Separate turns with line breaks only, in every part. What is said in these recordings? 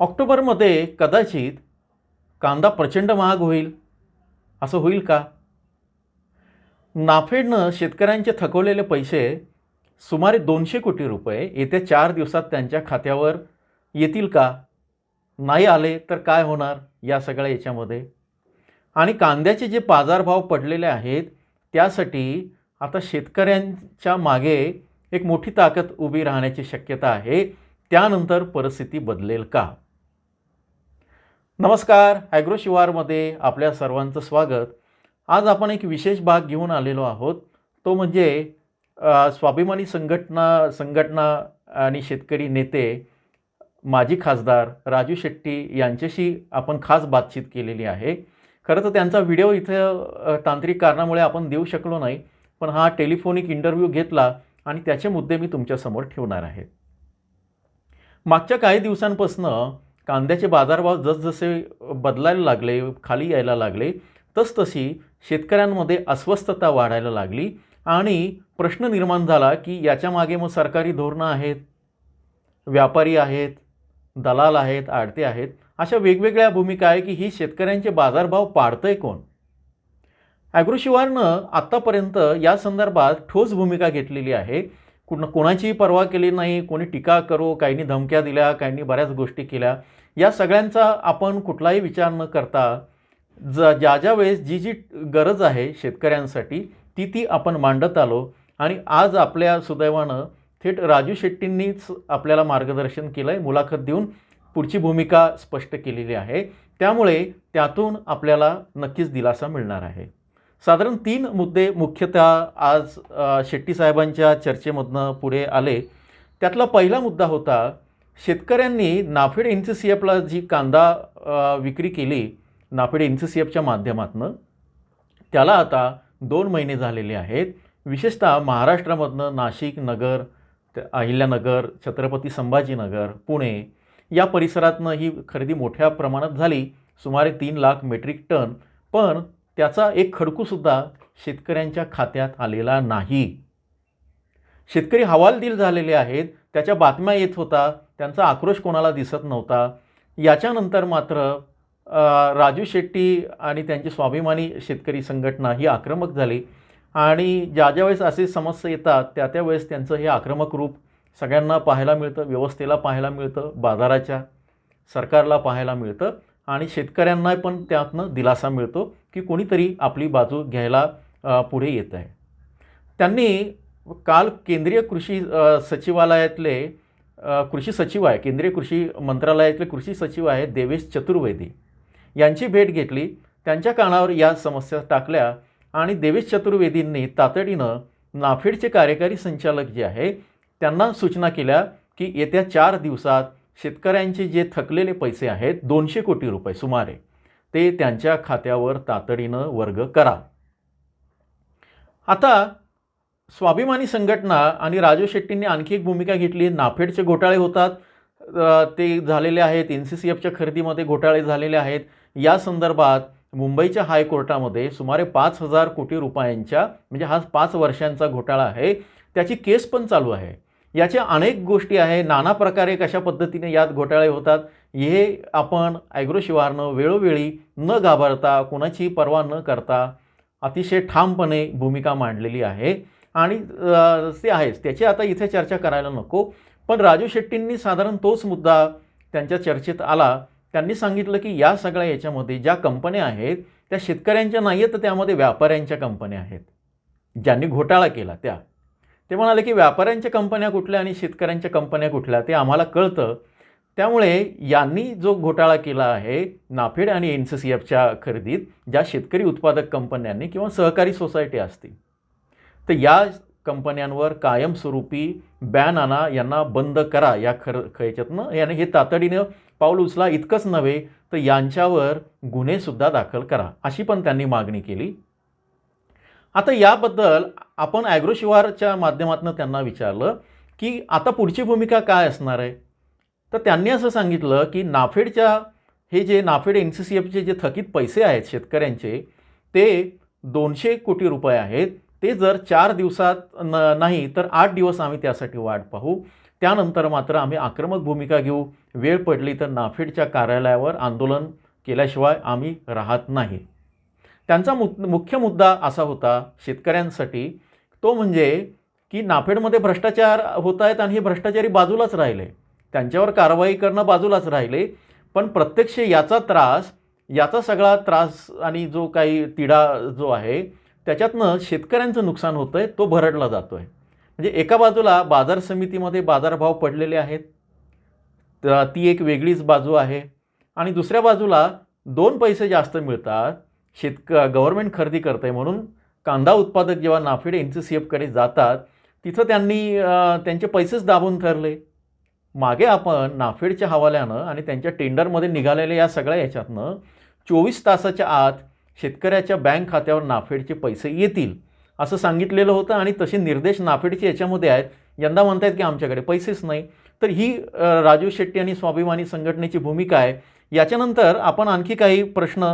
ऑक्टोबरमध्ये कदाचित कांदा प्रचंड महाग होईल. असं होईल का? नाफेडनं शेतकऱ्यांचे थकवलेले पैसे सुमारे दोनशे कोटी रुपये येत्या चार दिवसात त्यांच्या खात्यावर येतील का? नाही आले तर काय होणार या सगळ्या याच्यामध्ये? आणि कांद्याचे जे बाजारभाव पडलेले आहेत त्यासाठी आता शेतकऱ्यांच्या मागे एक मोठी ताकद उभी राहण्याची शक्यता आहे. त्यानंतर परिस्थिती बदलेल का? नमस्कार ॲग्रो शिवारमध्ये आपल्या सर्वांचं स्वागत. आज आपण एक विशेष भाग घेऊन आलेलो आहोत. तो म्हणजे स्वाभिमानी संघटना संघटना आणि शेतकरी नेते माजी खासदार राजू शेट्टी यांच्याशी आपण खास बातचीत केलेली आहे. खरं तर त्यांचा व्हिडिओ इथं तांत्रिक कारणामुळे आपण देऊ शकलो नाही पण हा टेलिफोनिक इंटरव्ह्यू घेतला आणि त्याचे मुद्दे मी तुमच्यासमोर ठेवणार आहे. मागच्या काही दिवसांपासनं कांद्याचे बाजारभाव जसजसे बदलायला लागले खाली यायला लागले तसतशी शेतकऱ्यांमध्ये अस्वस्थता वाढायला लागली आणि प्रश्न निर्माण झाला की याच्या मागे मग सरकारी धोरणं आहेत व्यापारी आहेत दलाल आहेत आडते आहेत अशा वेगवेगळ्या भूमिका आहे की ही शेतकऱ्यांचे बाजारभाव पाडतंय कोण? ॲग्रोशिवारनं आत्तापर्यंत या संदर्भात ठोस भूमिका घेतलेली आहे. कुण कोणाचीही पर्वा केली नाही कोणी टीका करो काहींनी धमक्या दिल्या काहींनी बऱ्याच गोष्टी केल्या या सगळ्यांचा आपण कुठलाही विचार न करता ज ज्या ज्या वेळेस जी जी गरज आहे शेतकऱ्यांसाठी ती ती आपण मांडत आलो आणि आज आपल्या सुदैवानं थेट राजू शेट्टींनीच आपल्याला मार्गदर्शन केलं आहे मुलाखत देऊन पुढची भूमिका स्पष्ट केलेली आहे. त्यामुळे त्यातून आपल्याला नक्कीच दिलासा मिळणार आहे. साधारण तीन मुद्दे मुख्यतः आज शेट्टी साहेबांच्या चर्चेमधनं पुढे आले. त्यातला पहिला मुद्दा होता शेतकऱ्यांनी नाफेड एन सी सी एफला जी कांदा विक्री केली नाफेड एन सी सी एफच्या माध्यमातनं त्याला आता दोन महिने झालेले आहेत. विशेषतः महाराष्ट्रामधनं नाशिक नगर अहिल्यानगर छत्रपती संभाजीनगर पुणे या परिसरातनं ही खरेदी मोठ्या प्रमाणात झाली. सुमारे तीन लाख मेट्रिक टन. पण त्याचा एक खडकूसुद्धा शेतकऱ्यांच्या खात्यात आलेला नाही. शेतकरी हवालदिल झालेले आहेत त्याच्या बातम्या येत होता त्यांचा आक्रोश कोणाला दिसत नव्हता. याच्यानंतर मात्र राजू शेट्टी आणि त्यांची स्वाभिमानी शेतकरी संघटना ही आक्रमक झाली. आणि ज्या ज्या वेळेस असे समस्या येतात त्या त्या वेळेस त्यांचं हे आक्रमक रूप सगळ्यांना पाहायला मिळतं व्यवस्थेला पाहायला मिळतं बाजाराच्या सरकारला पाहायला मिळतं. आणि शेतकऱ्यांना पण त्यातनं दिलासा मिळतो की कोणीतरी आपली बाजू घ्यायला पुढे येत आहे. त्यांनी काल केंद्रीय कृषी सचिवालयातले कृषी सचिव आहे केंद्रीय कृषी मंत्रालयातले कृषी सचिव आहे देवेश चतुर्वेदी. यांची भेट घेतली. त्यांच्या कानावर या समस्या टाकल्या आणि देवेश चतुर्वेदींनी तातडीनं नाफेडचे कार्यकारी संचालक जे आहे त्यांना सूचना केल्या की येत्या चार दिवसात शेतकऱ्यांचे जे थकलेले पैसे आहेत दोनशे कोटी रुपये सुमारे ते त्यांच्या खात्यावर तातडीनं वर्ग करा. आता स्वाभिमानी संघटना आणि राजू शेट्टींनी आणखी एक भूमिका घेतली. नाफेडचे घोटाळे होतात. ते झालेले आहेत एन सी सी एफच्या खरेदीमध्ये घोटाळे झालेले आहेत. या संदर्भात मुंबईच्या हायकोर्टामध्ये सुमारे पाच हजार कोटी रुपयांच्या म्हणजे हा पाच वर्षांचा घोटाळा आहे. त्याची केस पण चालू आहे. याच्या अनेक गोष्टी आहे नाना प्रकारे कशा पद्धतीने यात घोटाळे होतात हे आपण ॲग्रो शिवारनं वेळोवेळी न घाबरता कोणाची पर्वा न करता अतिशय ठामपणे भूमिका मांडलेली आहे. आणि ते आहेच. त्याची आता इथे चर्चा करायला नको. पण राजू शेट्टींनी साधारण तोच मुद्दा त्यांच्या चर्चेत आला. त्यांनी सांगितलं की या सगळ्या याच्यामध्ये ज्या कंपन्या आहेत त्या शेतकऱ्यांच्या नाही आहेत तर त्यामध्ये व्यापाऱ्यांच्या कंपन्या आहेत. ज्यांनी घोटाळा केला त्या. ते म्हणाले की व्यापाऱ्यांच्या कंपन्या कुठल्या आणि शेतकऱ्यांच्या कंपन्या कुठल्या ते आम्हाला कळतं. त्यामुळे यांनी जो घोटाळा केला आहे नाफेड आणि एन सी सी एफच्या खरेदीत ज्या शेतकरी उत्पादक कंपन्यांनी किंवा सहकारी सोसायटी असतील तर या कंपन्यांवर कायमस्वरूपी बॅन आणा यांना बंद करा या खर ख- याच्यातनं याने हे तातडीनं पाऊल उचला. इतकंच नव्हे तर यांच्यावर गुन्हेसुद्धा दाखल करा अशी पण त्यांनी मागणी केली. आता याबद्दल आपण ॲग्रोशिवारच्या माध्यमातून त्यांना विचारलं की आता पुढची भूमिका काय असणार आहे? तर त्यांनी असं सांगितलं की नाफेडच्या हे जे नाफेड एन सी सी एफचे जे थकीत पैसे आहेत शेतकऱ्यांचे ते दोनशे कोटी रुपये आहेत. ते जर चार दिवसात न नाही तर आठ दिवस आम्ही त्यासाठी वाट पाहू. त्यानंतर मात्र आम्ही आक्रमक भूमिका घेऊ. वेळ पडली तर नाफेडच्या कार्यालयावर आंदोलन केल्याशिवाय आम्ही राहत नाही. त्यांचा मु मुख्य मुद्दा असा होता शेतकऱ्यांसाठी तो म्हणजे की नाफेडमध्ये भ्रष्टाचार होत आहेत आणि हे भ्रष्टाचारी बाजूलाच राहिले. त्यांच्यावर कारवाई करणं बाजूलाच राहिले. पण प्रत्यक्ष याचा त्रास याचा सगळा त्रास आणि जो काही तिढा जो आहे त्याच्यातनं शेतकऱ्यांचं नुकसान होतं आहे तो भरडला जातो आहे म्हणजे एका बाजूला बाजार समितीमध्ये बाजारभाव पडलेले आहेत ती एक वेगळीच बाजू आहे. आणि दुसऱ्या बाजूला दोन पैसे जास्त मिळतात शेतक गव्हर्मेंट खरेदी करते आहे म्हणून कांदा उत्पादक जेव्हा नाफेड एन सी सी एफकडे जातात तिथं त्यांनी त्यांचे पैसेच दाबून ठरले. मागे आपण नाफेडच्या हवाल्यानं आणि त्यांच्या टेंडरमध्ये निघालेल्या या सगळ्या याच्यातनं चोवीस तासाच्या आत शेतकऱ्याच्या बँक खात्यावर नाफेडचे पैसे येतील असं सांगितलेलं होतं आणि तसे निर्देश नाफेडचे याच्यामध्ये आहेत. यंदा म्हणतायत की आमच्याकडे पैसेच नाही. तर ही राजू शेट्टी आणि स्वाभिमानी संघटनेची भूमिका आहे. याच्यानंतर आपण आणखी काही प्रश्न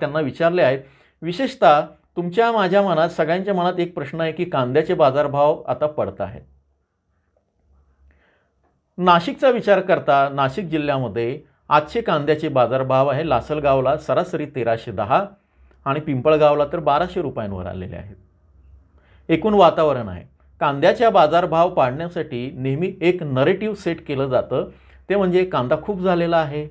त्यांना विचारले आहेत. विशेषतः तुमच्या माझ्या मनात सगळ्यांच्या मनात एक प्रश्न आहे की कांद्याचे बाजारभाव आता पडत आहेत. नाशिकचा विचार करता नाशिक जिल्ह्यामध्ये आजचे कांद्याचे बाजारभाव आहे लासलगावला सरासरी तेराशे दहा आणि पिंपळगावला तर बाराशे रुपयांवर आलेले आहेत. एकूण वातावरण आहे. कांद्याच्या बाजारभाव पाडण्यासाठी नेहमी एक नरेटिव्ह सेट केलं जातं. ते म्हणजे कांदा खूप झालेला आहे.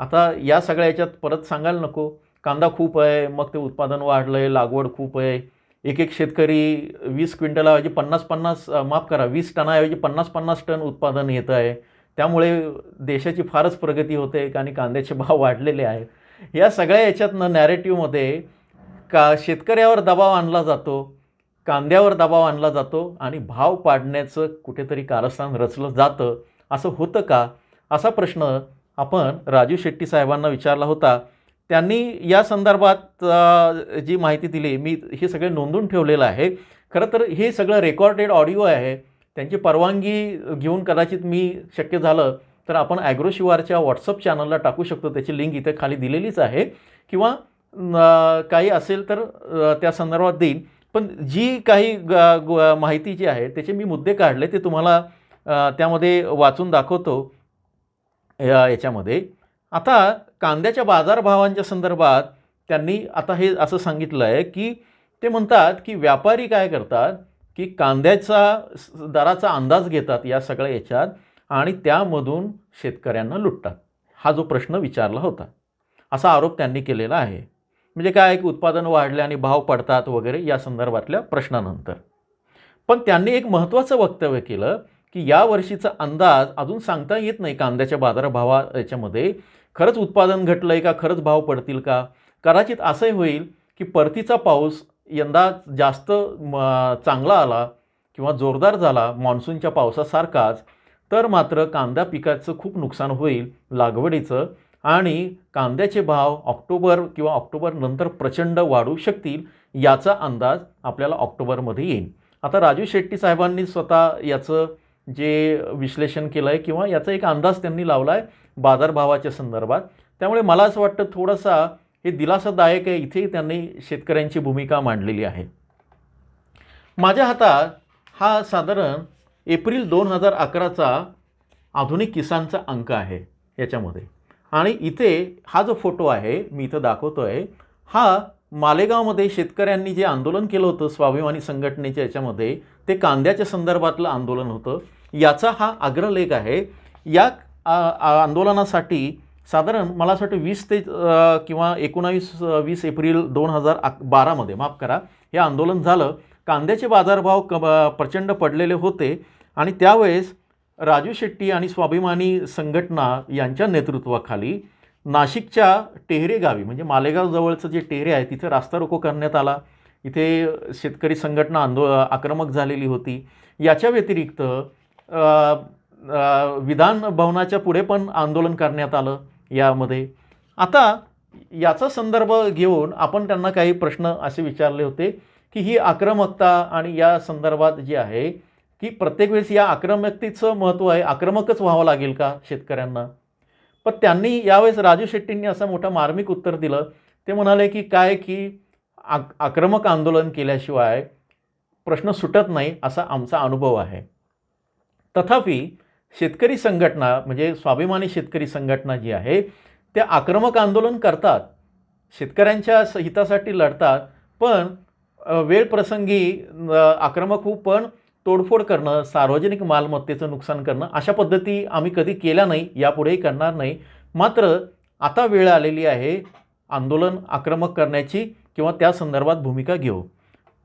आता या सगळ्या याच्यात परत सांगायला नको. कांदा खूप आहे मग ते उत्पादन वाढलं आहे लागवड खूप आहे. एक एक शेतकरी वीस क्विंटलाऐवजी पन्नास पन्नास माफ करा वीस टनाऐवजी पन्नास पन्नास टन उत्पादन येतं आहे. त्यामुळे देशाची फारच प्रगती होते आणि कांद्याचे भाव वाढलेले आहेत. या सगळ्या याच्यातनं नॅरेटिव्हमध्ये का शेतकऱ्यावर दबाव आणला जातो कांद्यावर दबाव आणला जातो आणि भाव पाडण्याचं कुठेतरी कारस्थान रचलं जातं असं होतं का? असा प्रश्न आपण राजू शेट्टी साहेबांना विचारला होता. त्यांनी या संदर्भात जी माहिती दिली मी हे सगळे नोंदून ठेवलेलं आहे. खरं तर हे सगळं रेकॉर्डेड ऑडिओ आहे. त्यांची परवानगी घेऊन कदाचित मी शक्य झालं तर आपण ॲग्रो शिवारच्या व्हॉट्सअप चॅनलला टाकू शकतो. त्याची लिंक इथे खाली दिलेलीच आहे. किंवा काही असेल तर त्या संदर्भात देईन. पण जी काही ग- माहिती जी आहे त्याचे मी मुद्दे काढले ते तुम्हाला त्यामध्ये वाचून दाखवतो. या याच्यामध्ये. आता कांद्याच्या बाजारभावांच्या संदर्भात त्यांनी आता हे असं सांगितलं आहे की ते म्हणतात की व्यापारी काय करतात? की कांद्याचा दराचा अंदाज घेतात या सगळ्या याच्यात आणि त्यामधून शेतकऱ्यांना लुटतात. हा जो प्रश्न विचारला होता. असा आरोप त्यांनी केलेला आहे. म्हणजे काय आहे की उत्पादन वाढले आणि भाव पडतात वगैरे या संदर्भातल्या प्रश्नानंतर. पण त्यांनी एक महत्त्वाचं वक्तव्य केलं की या वर्षीचा अंदाज अजून सांगता येत नाही कांद्याच्या बाजारभावा याच्यामध्ये खरंच उत्पादन घटलं आहे का? खरंच भाव पडतील का? कदाचित असंही होईल की परतीचा पाऊस यंदा जास्त म, चांगला आला किंवा जोरदार झाला मान्सूनच्या पावसासारखाच तर मात्र कांदा पिकाचं खूप नुकसान होईल लागवडीचं आणि कांद्याचे भाव ऑक्टोबर किंवा ऑक्टोबर नंतर प्रचंड वाढू शकतील याचा अंदाज आपल्याला ऑक्टोबरमध्ये येईल. आता राजू शेट्टी साहेबांनी स्वतः याचं जे विश्लेषण केलं आहे किंवा याचा एक अंदाज त्यांनी लावला आहे बाजारभावाच्या संदर्भात. त्यामुळे मला असं वाटतं थोडासा हे दिलासादायक आहे. इथेही त्यांनी शेतकऱ्यांची भूमिका मांडलेली आहे. माझ्या हातात हा साधारण एप्रिल दोन हजार अकराचा आधुनिक किसानचा अंक आहे याच्यामध्ये. आणि इथे हा जो फोटो आहे मी इथं दाखवतो आहे हा मालेगावमध्ये शेतकऱ्यांनी जे आंदोलन केलं होतं स्वाभिमानी संघटनेच्या याच्यामध्ये ते कांद्याच्या संदर्भातलं आंदोलन होतं. याचा हा अग्रलेख आहे. या आंदोलनासाठी साधारण मला असं वाटतं वीस ते किंवा एकोणावीस वीस एप्रिल दोन हजार अक बारामध्ये माफ करा हे आंदोलन झालं. कांद्याचे बाजारभाव क प्रचंड पडलेले होते आणि त्यावेळेस राजू शेट्टी आणि स्वाभिमानी संघटना यांच्या नेतृत्वाखाली नाशिकच्या टेहरे गावी म्हणजे मालेगाव जवळचं जे टेहरे आहे तिथे रास्ता रोको करण्यात आला. इथे शेतकरी संघटना आंदो आक्रमक झालेली होती. याच्या व्यतिरिक्त विधान भवनाच्या पुढे पण आंदोलन करण्यात आलं यामध्ये. आता याचा संदर्भ घेऊन आपण त्यांना काही प्रश्न असे विचारले होते की ही आक्रमकता आणि या संदर्भात जी आहे की प्रत्येक वेळेस या आक्रमकतेचं महत्त्व आहे आक्रमकच व्हावं लागेल का शेतकऱ्यांना? पण त्यांनी यावेळेस राजू शेट्टींनी असं मोठं मार्मिक उत्तर दिलं. ते म्हणाले की काय की आक आक्रमक आंदोलन केल्याशिवाय प्रश्न सुटत नाही असा आमचा अनुभव आहे. तथापि शेतकरी संघटना म्हणजे स्वाभिमानी शेतकरी संघटना जी आहे त्या आक्रमक आंदोलन करतात. शेतकऱ्यांच्या हितासाठी लढतात. पण वेळ प्रसंगी आक्रमक होऊ पण तोडफोड करणं सार्वजनिक मालमत्तेचं नुकसान करणं अशा पद्धती आम्ही कधी केल्या नाही यापुढेही करणार नाही. मात्र आता वेळ आलेली आहे आंदोलन आक्रमक करण्याची किंवा त्या संदर्भात भूमिका घेऊ.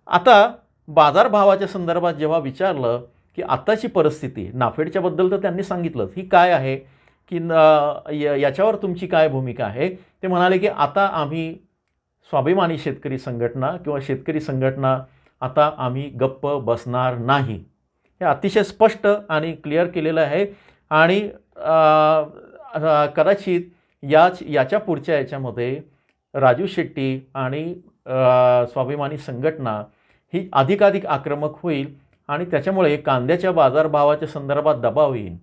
आता बाजारभावाच्या संदर्भात जेव्हा विचारलं की आत्ताची परिस्थिती नाफेडच्याबद्दल तर त्यांनी सांगितलंच ही काय आहे? की न याच्यावर तुमची काय भूमिका आहे? ते म्हणाले की आता आम्ही स्वाभिमानी शेतकरी संघटना किंवा शेतकरी संघटना आता आम्ही गप्प बसणार नाही. हे अतिशय स्पष्ट आणि क्लिअर केलेलं आहे आणि कदाचित याच याच्या पुढच्या याच्यामध्ये राजू शेट्टी आणि स्वाभिमानी संघटना ही अधिकाधिक आक्रमक होईल आणि त्याच्यामुळे कांद्याच्या बाजारभावाच्या संदर्भात दबाव येईल.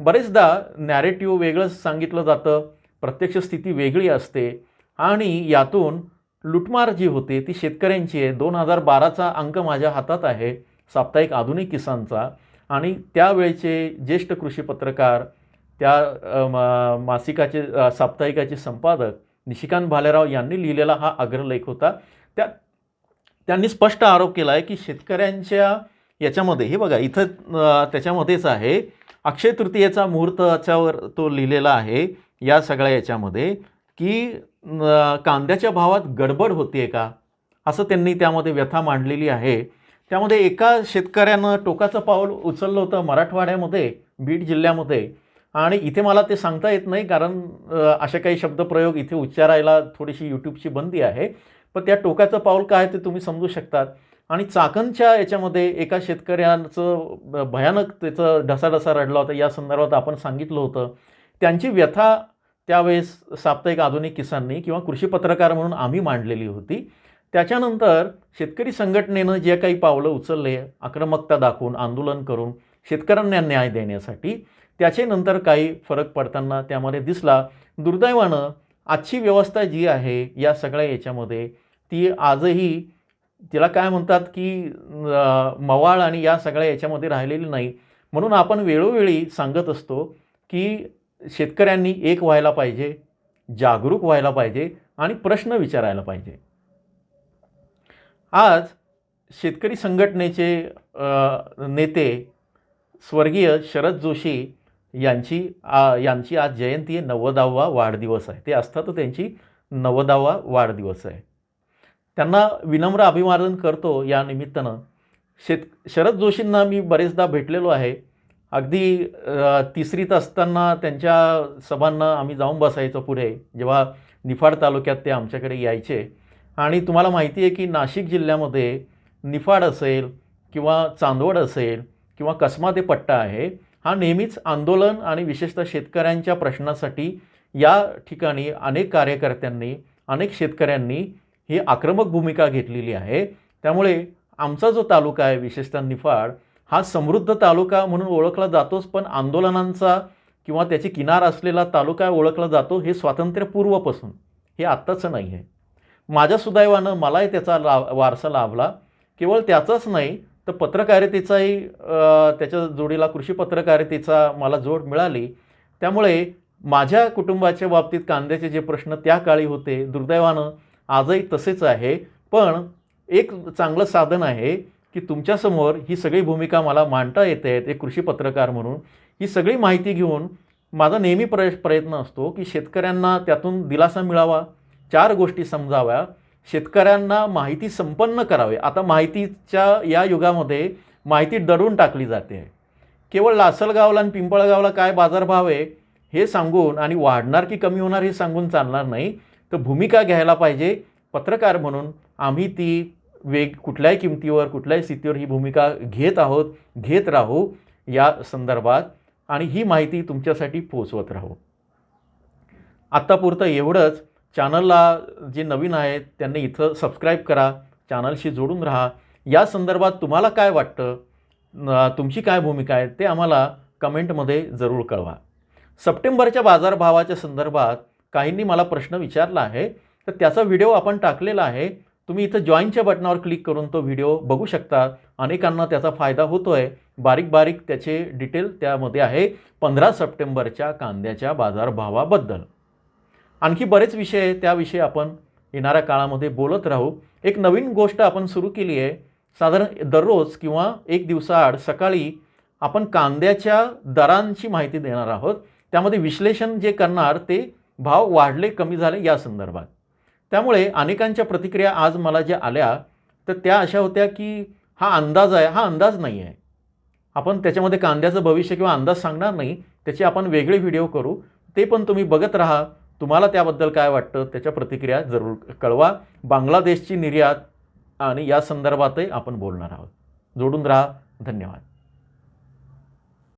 बरेचदा नॅरेटिव्ह वेगळंच सांगितलं जातं प्रत्यक्ष स्थिती वेगळी असते आणि यातून लुटमार जी होते ती शेतकऱ्यांची आहे. दोन हजार बाराचा अंक माझ्या हातात आहे साप्ताहिक आधुनिक किसानचा. आणि त्यावेळेचे ज्येष्ठ कृषी पत्रकार त्या मा- मासिकाचे साप्ताहिकाचे संपादक निशिकांत भालेराव यांनी लिहिलेला हा अग्रलेख होता. त्या त्यांनी स्पष्ट आरोप केला आहे की शेतकऱ्यांच्या याच्यामध्ये हे बघा इथं त्याच्यामध्येच आहे. अक्षय तृतीयेचा मुहूर्त याच्यावर तो लिहिलेला आहे या सगळ्या याच्यामध्ये. की कांद्याच्या भावात गडबड होते का? असं त्यांनी त्यामध्ये व्यथा मांडलेली आहे. त्यामध्ये एका शेतकऱ्यानं टोकाचं पाऊल उचललं होतं मराठवाड्यामध्ये बीड जिल्ह्यामध्ये. आणि इथे मला ते सांगता येत नाही कारण असे काही शब्दप्रयोग इथे उच्चारायला थोडीशी यूट्यूबची बंदी आहे. पण त्या टोकाचं पाऊल काय ते तुम्ही समजू शकतात. आणि चाकणच्या याच्यामध्ये एका शेतकऱ्यांचं भयानक त्याचं ढसाढसा रडला होता. या संदर्भात आपण सांगितलं होतं. त्यांची व्यथा त्यावेळेस साप्ताहिक आधुनिक किसाननी किंवा कृषी पत्रकार म्हणून आम्ही मांडलेली होती. त्याच्यानंतर शेतकरी संघटनेनं जे काही पावलं उचलले आक्रमकता दाखवून आंदोलन करून शेतकऱ्यांना न्याय देण्यासाठी त्याचे नंतर काही फरक पडताना त्यामध्ये दिसला. दुर्दैवानं आजची व्यवस्था जी आहे या सगळ्या याच्यामध्ये ती आजही तिला काय म्हणतात की मवाळ आणि या सगळ्या याच्यामध्ये राहिलेली नाही. म्हणून आपण वेळोवेळी सांगत असतो की शेतकऱ्यांनी एक व्हायला पाहिजे जागरूक व्हायला पाहिजे आणि प्रश्न विचारायला पाहिजे. आज शेतकरी संघटनेचे नेते स्वर्गीय शरद जोशी यांची आ, यांची आज जयंती आहे नव्वदावा वाढदिवस आहे. ते असतात त्यांची नव्वदावा वाढदिवस आहे. त्यांना विनम्र अभिवादन करतो या निमित्तानं. शेत शरद जोशींना मी बरेचदा भेटलेलो आहे. अगदी तिसरीत असताना त्यांच्या सभांना आम्ही जाऊन बसायचो पुढे जेव्हा निफाड तालुक्यात ते आमच्याकडे यायचे. आणि तुम्हाला माहिती आहे की नाशिक जिल्ह्यामध्ये निफाड असेल किंवा चांदवड असेल किंवा कसमाते पट्टा आहे हा नेहमीच आंदोलन आणि विशेषतः शेतकऱ्यांच्या प्रश्नासाठी या ठिकाणी अनेक कार्यकर्त्यांनी अनेक शेतकऱ्यांनी ही आक्रमक भूमिका घेतलेली आहे. त्यामुळे आमचा जो तालुका आहे विशेषतः निफाड हा समृद्ध तालुका म्हणून ओळखला जातोच पण आंदोलनांचा किंवा त्याची किनार असलेला तालुका ओळखला जातो हे स्वातंत्र्यपूर्वपासून. हे आत्ताचं नाही आहे. माझ्या सुदैवानं मलाही त्याचा ला वारसा लाभला. केवळ त्याचाच नाही तर पत्रकारितेचाही त्याच्या जोडीला कृषी पत्रकारितेचा मला जोड मिळाली. त्यामुळे माझ्या कुटुंबाच्या बाबतीत कांद्याचे जे प्रश्न त्या काळी होते दुर्दैवानं आजही तसेच आहे. पण एक चांगलं साधन आहे की तुमच्यासमोर ही सगळी भूमिका मला मांडता येते एक कृषी पत्रकार म्हणून ही सगळी माहिती घेऊन माझा नेहमी प्रय प्रयत्न असतो की शेतकऱ्यांना त्यातून दिलासा मिळावा चार गोष्टी समजाव्या. शेतकऱ्यांना माहिती संपन्न करावे. आता माहितीच्या या युगामध्ये माहिती दडून टाकली जाते. केवळ लासलगावला आणि पिंपळगावला काय बाजारभाव आहे हे सांगून आणि वाढणार की कमी होणार हे सांगून चालणार नाही. तर भूमिका घ्यायला पाहिजे पत्रकार म्हणून. आम्ही ती वेग कुठल्याही किमतीवर कुठल्याही स्थितीवर ही भूमिका घेत आहोत घेत राहू या संदर्भात आणि ही माहिती तुमच्यासाठी पोचवत राहू. आत्तापुरतं एवढंच. चॅनलला जे नवीन आहेत त्यांनी इथं सबस्क्राईब करा चॅनलशी जोडून राहा. या संदर्भात तुम्हाला काय वाटतं? तुमची काय भूमिका आहे ते आम्हाला कमेंटमध्ये जरूर कळवा. सप्टेंबरच्या बाजारभावाच्या संदर्भात काहींनी मला प्रश्न विचारला आहे तर त्याचा व्हिडिओ आपण टाकलेला आहे. तुम्ही इथं जॉईनच्या बटनावर क्लिक करून तो व्हिडिओ बघू शकता. अनेकांना त्याचा फायदा होतो आहे बारीक बारीक त्याचे डिटेल त्यामध्ये आहे पंधरा सप्टेंबरच्या कांद्याच्या बाजारभावाबद्दल. आणखी बरेच विषय आहे त्याविषयी आपण येणाऱ्या काळामध्ये बोलत राहू. एक नवीन गोष्ट आपण सुरू केली आहे. साधारण दररोज किंवा एक दिवसाआड सकाळी आपण कांद्याच्या दरांची माहिती देणार आहोत. त्यामध्ये विश्लेषण जे करणार ते भाव वाढले कमी झाले या संदर्भात. त्यामुळे अनेकांच्या प्रतिक्रिया आज मला ज्या आल्या तर त्या अशा होत्या की हा अंदाज आहे हा अंदाज नाही आहे. आपण त्याच्यामध्ये कांद्याचं भविष्य किंवा अंदाज सांगणार नाही त्याचे आपण वेगळे व्हिडिओ करू. ते पण तुम्ही बघत राहा. तुम्हाला त्याबद्दल काय वाटतं त्याच्या प्रतिक्रिया जरूर कळवा. बांगलादेशची निर्यात आणि या संदर्भातही आपण बोलणार आहोत. जोडून राहा. धन्यवाद.